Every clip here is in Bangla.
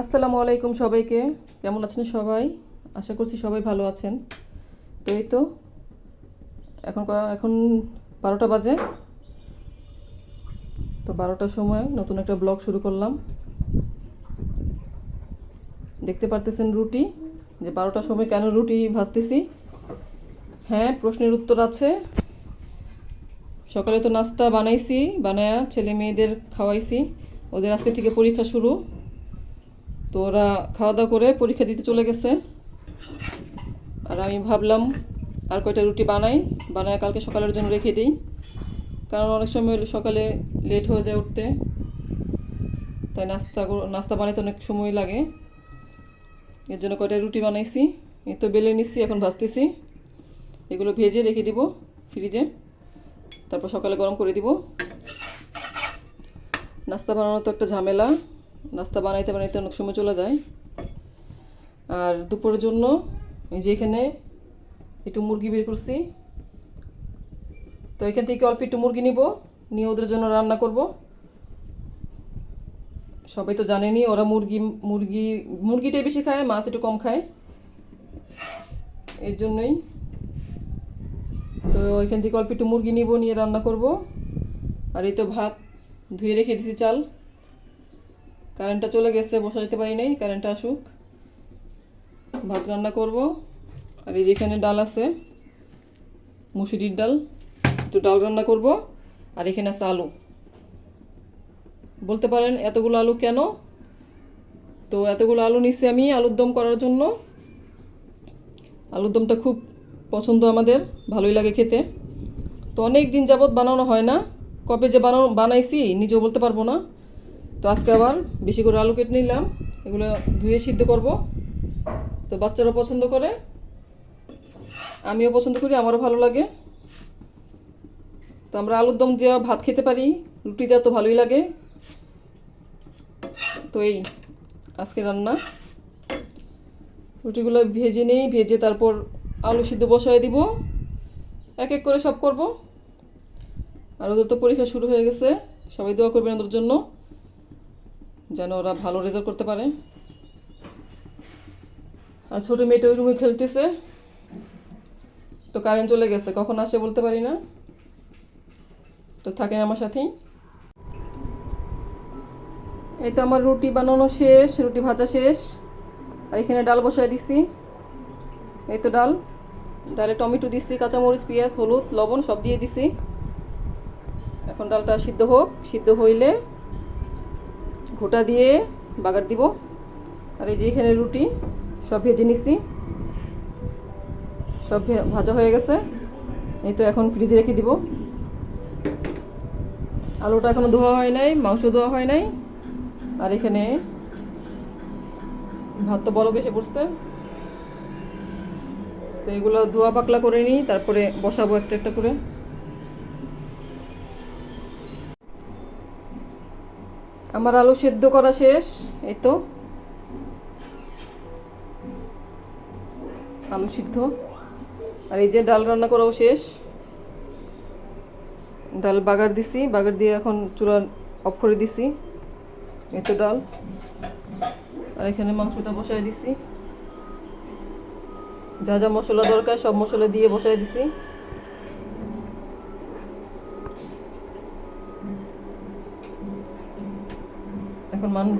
আসসালামু আলাইকুম সবাইকে। কেমন আছেন সবাই? আশা করছি সবাই ভালো আছেন। তো এই তো, এখন এখন বারোটা বাজে। তো বারোটার সময় নতুন একটা ব্লগ শুরু করলাম। দেখতে পারতেছেন রুটি? যে বারোটার সময় কেন রুটি ভাজতেছি? হ্যাঁ প্রশ্নের উত্তর আছে। সকালে তো নাস্তা বানাইছি, বানায়া ছেলে মেয়েদের খাওয়াইছি। ওদের আজকে থেকে পরীক্ষা শুরু। তো ওরা খাওয়া দাওয়া করে পরীক্ষা দিতে চলে গেছে। আর আমি ভাবলাম আর কয়টা রুটি বানাই, বানায় কালকে সকালের জন্য রেখে দিই। কারণ অনেক সময় সকালে লেট হয়ে যায় উঠতে। তাই নাস্তা নাস্তা বানাইতে অনেক সময় লাগে। এর জন্য কয়টা রুটি বানাইছি। এই তো বেলে নিচ্ছি এখন ভাজতেছি। এগুলো ভেজে রেখে দিব ফ্রিজে তারপর সকালে গরম করে দিব। নাস্তা বানানো তো একটা ঝামেলা। নাস্তা বানাইতে বানাইতে অনেক সময় চলে যায়। আর দুপুরের জন্য এই যে এখানে একটু মুরগি বের করছি। তো এখান থেকে অল্প একটু মুরগি নিব, নিয়ে ওদের জন্য রান্না করব। সবাই তো জানেনই ওরা মুরগি মুরগি, মুরগিটাই বেশি খায়, মাছ একটু কম খায়। এর জন্যই। তো এখান থেকে অল্প একটু মুরগি নিব, নিয়ে রান্না করব। আর এই তো ভাত ধুয়ে রেখে দিছি চাল। কারেন্টটা চলে গেছে, বসাইতে পারি নাই, কারেন্টটা আসুক। ভাত রান্না করব। আর এই যেখানে ডাল আছে, মুসুরির ডাল একটু ডাল রান্না করব। আর এখানে আছে আলু। বলতে পারেন এতগুলো আলু কেন? তো এতগুলো আলু নিচ্ছি আমি আলুর দম করার জন্য। আলুর দমটা খুব পছন্দ আমাদের, ভালোই লাগে খেতে। তো অনেক দিন যাবৎ বানানো হয় না। কবে যে বানানো, বানাইছি, নিজেও বলতে পারব না। তো আজকে আবার বেশি করে আলু কেটে নিলাম। এগুলো ধুয়ে সিদ্ধ করব। তো বাচ্চারা পছন্দ করে, আমিও পছন্দ করি, আমারও ভালো লাগে। তো আমরা আলুর দম দেওয়া ভাত খেতে পারি, রুটি দেওয়া তো ভালোই লাগে। তো এই আজকে রান্না। রুটিগুলো ভেজে নিই, ভেজে তারপর আলু সিদ্ধ বসায় দিব। এক এক করে সব করব। আর ওদের তো পরীক্ষা শুরু হয়ে গেছে। সবাই দোয়া করবেন ওদের জন্য। যেন ওরা ভালো রেজাল্ট করতে পারে। আর ছোটো মেয়েটা ওই রুমে খেলতেছে। তো কারেন্ট চলে গেছে, কখন আসে বলতে পারি না। তো থাকেন আমার সাথেই। এই তো আমার রুটি বানানো শেষ, রুটি ভাজা শেষ। আর এখানে ডাল বসায় দিছি। এই তো ডাল। ডালে টমেটো দিছি, কাঁচামরিচ, পেঁয়াজ, হলুদ, লবণ সব দিয়ে দিছি। এখন ডালটা সিদ্ধ হোক, সিদ্ধ হইলে ঘোটা দিয়ে বাগার দিব। আর এই যে এখানে রুটি, সব ভেজে নিচ্ছি সব ভাজা হয়ে গেছে। এই তো এখন ফ্রিজে রেখে দিব। আলুটা এখনও ধোয়া হয় নাই, মাংস ধোয়া হয় নাই। আর এখানে ভাত তো বলক এসে পড়ছে। তো এগুলো ধোয়া পাকলা করে নিই, তারপরে বসাবো একটা একটা করে। আমার আলু সেদ্ধ করা শেষ, এই তো। আলু সিদ্ধ। আর এই যে ডাল রান্না করাও শেষ। ডাল বাগার দিছি, বাগার দিয়ে এখন চুলা অফ করে দিছি। এই তো ডাল। আর এখানে মাংসটা বসায় দিছি। যা যা মশলা দরকার সব মশলা দিয়ে বসায় দিছি।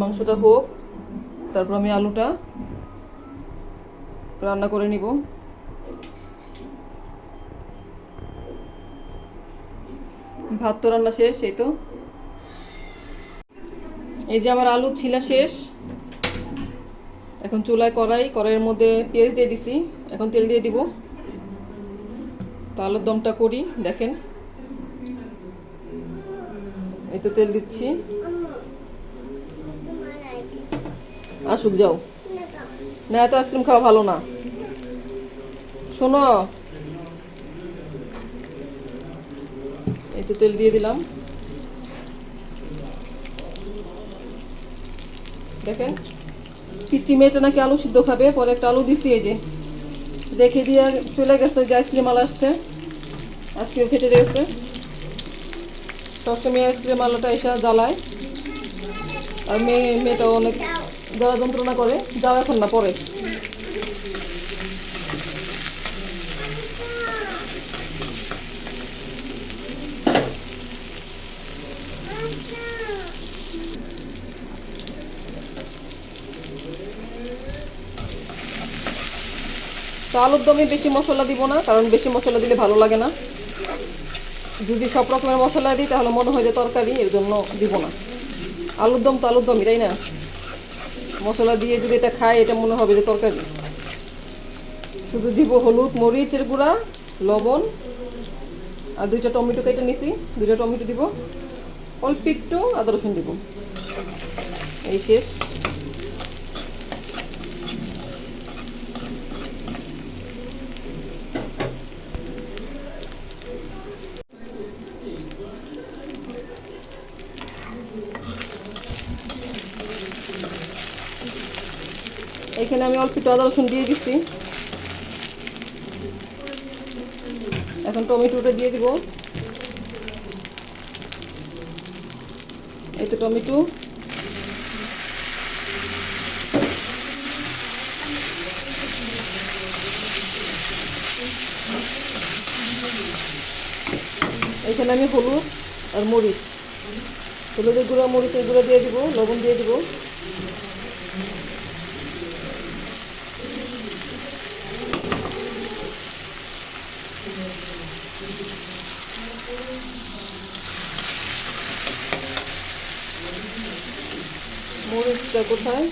মাংসটা হোক, তারপর আমি আলুটা রান্না করে নিব। ভাত তো রান্না শেষ, এই তো। এই যে আমার আলু ছিলা শেষ। এখন চুলায় কড়াই, কড়াইয়ের মধ্যে পেঁয়াজ দিয়ে দিছি। এখন তেল দিয়ে দিব। তো আলুর দমটা করি, দেখেন। এই তো তেল দিচ্ছি। আসুক, যাও। না, এত আইসক্রিম খাওয়া ভালো না। শোনো। তো তেল দিয়ে দিলাম। দেখেন পিচি মেয়েটা নাকি আলু সিদ্ধ খাবে, পরে একটা আলু দিচ্ছি এই যে। দেখে দিয়ে চলে গেছে যে আইসক্রিম আলা আসছে। আইসক্রিম খেতে গেছে সবসময় আইসক্রিম আলোটা এসে জ্বালায়। আর মেয়ে, মেয়েটাও অনেক যারা যন্ত্রণা করে যাও এখন না, পরে। আলুর দমে বেশি মশলা দিব না, কারণ বেশি মশলা দিলে ভালো লাগে না। যদি সব রকমের মশলা দিই, তাহলে মনে হয় যে তরকারি, এর জন্য দিব না। আলুর দম তো আলুর দমই, তাই না? মশলা দিয়ে যদি এটা খাই এটা মনে হবে যে তরকারি। শুধু দিব হলুদ, মরিচের গুঁড়া, লবণ, আর দুইটা টমেটো কেটে নিছি। দুইটা টমেটো দিব। অল্প একটু আদা রসুন দিব। এই শেষ। এখানে আমি অল্প আদা রসুন দিয়ে দিচ্ছি এখন টমেটোটা দিয়ে দিব। তো টমেটো। এখানে আমি হলুদ আর মরিচ। হলুদের গুঁড়া, মরিচের গুঁড়া দিয়ে দিব, লবণ দিয়ে দিব। মরিচটা কোথায়?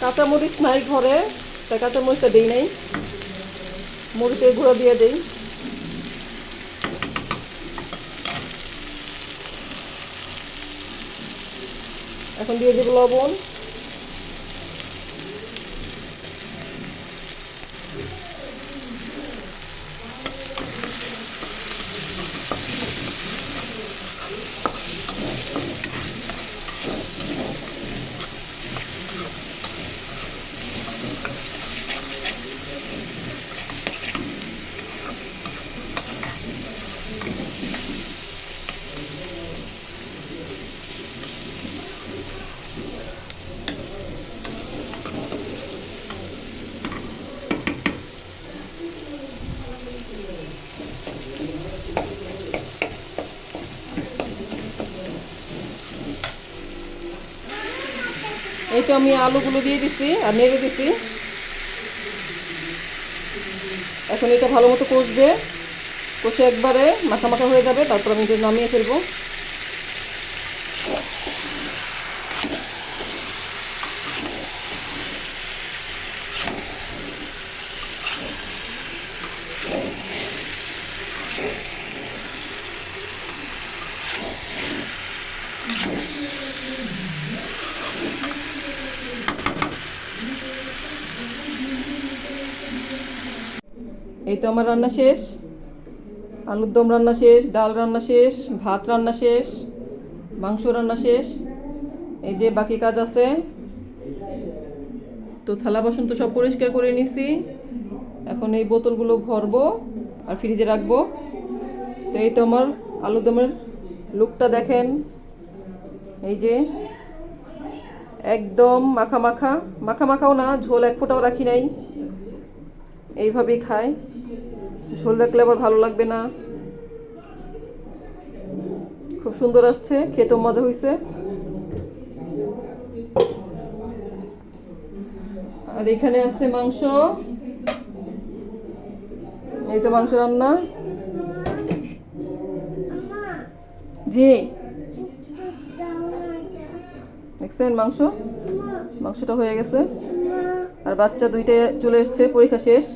কাঁচা মরিচ নাই ঘরে তা কাঁচা মরিচটা দিই নাই। মরিচের গুঁড়ো দিয়ে দিই। এখন দিয়ে দেবো লবণ। এই তো আমি আলুগুলো দিয়ে দিছি আর নেড়ে দিছি। এখন এটা ভালো মতো কষবে। কষে একবারে মাখা মাখা হয়ে যাবে, তারপর আমি এটা নামিয়ে ফেলব। এই তো আমার রান্না শেষ। আলুর দম রান্না শেষ, ডাল রান্না শেষ, ভাত রান্না শেষ, মাংস রান্না শেষ। এই যে বাকি কাজ আছে, তো থালা বাসন তো সব পরিষ্কার করে নিছি। এখন এই বোতলগুলো ভরবো আর ফ্রিজে রাখব। তো এই তো আমার আলুর দমের লুকটা দেখেন। এই যে একদম মাখা মাখা মাখা মাখাও না, ঝোল এক ফোঁটাও রাখি নাই। এইভাবেই খায় ঝোল রাখলে আবার ভালো লাগবে না। খুব সুন্দর আসছে খেতেও মজা হয়েছে আর এখানে আছে মাংস। এই তো মাংস রান্না। জি। দেখছেন মাংস? মাংসটা হয়ে গেছে। আর বাচ্চা দুইটা চলে এসছে, পরীক্ষা শেষ।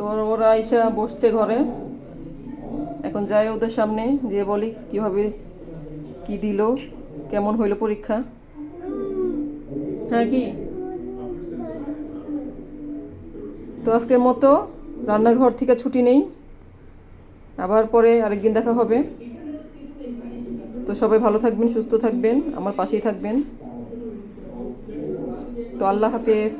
তো ওরা আইসা বসছে ঘরে। এখন যাই ওদের সামনে যে বলি কীভাবে কি দিল, কেমন হইল পরীক্ষা। হ্যাঁ কি? তো আজকের মতো, রান্নাঘর থেকে ছুটি নেই। আবার পরে আরেকদিন দেখা হবে। তো সবাই ভালো থাকবেন, সুস্থ থাকবেন, আমার পাশেই থাকবেন। তো আল্লাহ হাফেজ।